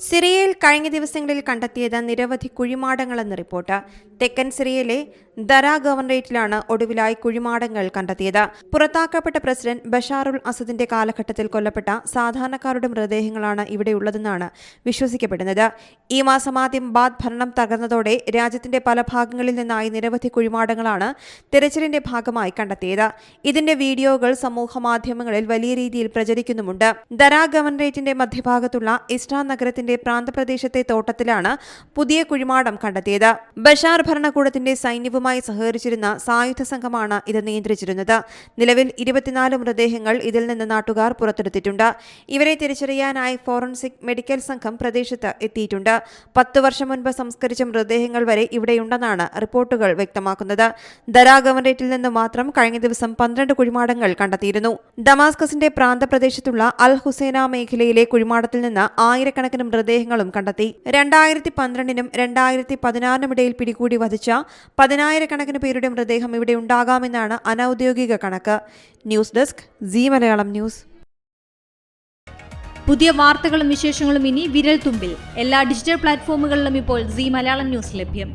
സിറിയയിൽ കഴിഞ്ഞ ദിവസങ്ങളിൽ കണ്ടെത്തിയത് നിരവധി കുഴിമാടങ്ങളെന്ന് റിപ്പോർട്ട്. തെക്കൻ സിറിയയിലെ ദറ ഗവർണറേറ്റിലാണ് ഒടുവിലായി കുഴിമാടങ്ങൾ കണ്ടെത്തിയത്. പുറത്താക്കപ്പെട്ട പ്രസിഡന്റ് ബഷാറുൽ അസദിന്റെ കാലഘട്ടത്തിൽ കൊല്ലപ്പെട്ട സാധാരണക്കാരുടെ മൃതദേഹങ്ങളാണ് ഇവിടെയുള്ളതെന്നാണ് വിശ്വസിക്കപ്പെടുന്നത്. ഈ മാസം ആദ്യം ബാദ് ഭരണം തകർന്നതോടെ രാജ്യത്തിന്റെ പല ഭാഗങ്ങളിൽ നിന്നായി നിരവധി കുഴിമാടങ്ങളാണ് തെരച്ചിലിന്റെ ഭാഗമായി കണ്ടെത്തിയത്. ഇതിന്റെ വീഡിയോകൾ സമൂഹ മാധ്യമങ്ങളിൽ വലിയ രീതിയിൽ പ്രചരിക്കുന്നുമുണ്ട്. ദരാ ഗവർണറേറ്റിന്റെ മധ്യഭാഗത്തുള്ള ഇസ്റ്റാ നഗരത്തിന്റെ പ്രാന്തപ്രദേശത്തെ തോട്ടത്തിലാണ് പുതിയ കുഴിമാടം കണ്ടെത്തിയത്. ബഷാർ ഭരണകൂടത്തിന്റെ സൈന്യവുമായി സഹകരിച്ചിരുന്ന സായുധ സംഘമാണ് ഇത് നിയന്ത്രിച്ചിരുന്നത്. നിലവിൽ ഇരുപത്തിനാല് മൃതദേഹങ്ങൾ ഇതിൽ നിന്ന് നാട്ടുകാർ പുറത്തെടുത്തിട്ടുണ്ട്. ഇവരെ തിരിച്ചറിയാനായി ഫോറൻസിക് മെഡിക്കൽ സംഘം പ്രദേശത്ത് എത്തിയിട്ടുണ്ട്. പത്ത് വർഷം മുൻപ് സംസ്കരിച്ച മൃതദേഹങ്ങൾ വരെ ഇവിടെയുണ്ടെന്നാണ് റിപ്പോർട്ടുകൾ വ്യക്തമാക്കുന്നത്. ദരാ ഗവർണറേറ്റിൽ നിന്ന് മാത്രം കഴിഞ്ഞ ദിവസം പന്ത്രണ്ട് കുഴിമാടങ്ങൾ കണ്ടെത്തിയിരുന്നു. ഡമാസ്കസിന്റെ പ്രാന്തപ്രദേശത്തുള്ള അൽ ഹുസൈന മേഖലയിലെ കുഴിമാടത്തിൽ നിന്ന് ആയിരക്കണക്കിന് മൃതദേഹങ്ങളും കണ്ടെത്തി. രണ്ടായിരത്തി പന്ത്രണ്ടിനും രണ്ടായിരത്തി പതിനാറിനും ഇടയിൽ പിടികൂടി വധിച്ച പതിനായിരക്കണക്കിന് പേരുടെ മൃതദേഹം ഇവിടെ ഉണ്ടാകാമെന്നാണ് അനൌദ്യോഗിക കണക്ക്. News desk Zee Malayalam news. പുതിയ വാർത്തകളും വിശേഷങ്ങളും ഇനി വിരൽ തുമ്പിൽ എല്ലാ ഡിജിറ്റൽ പ്ലാറ്റ്ഫോമുകളിലും ഇപ്പോൾ സി മലയാളം ന്യൂസ് ലഭ്യം.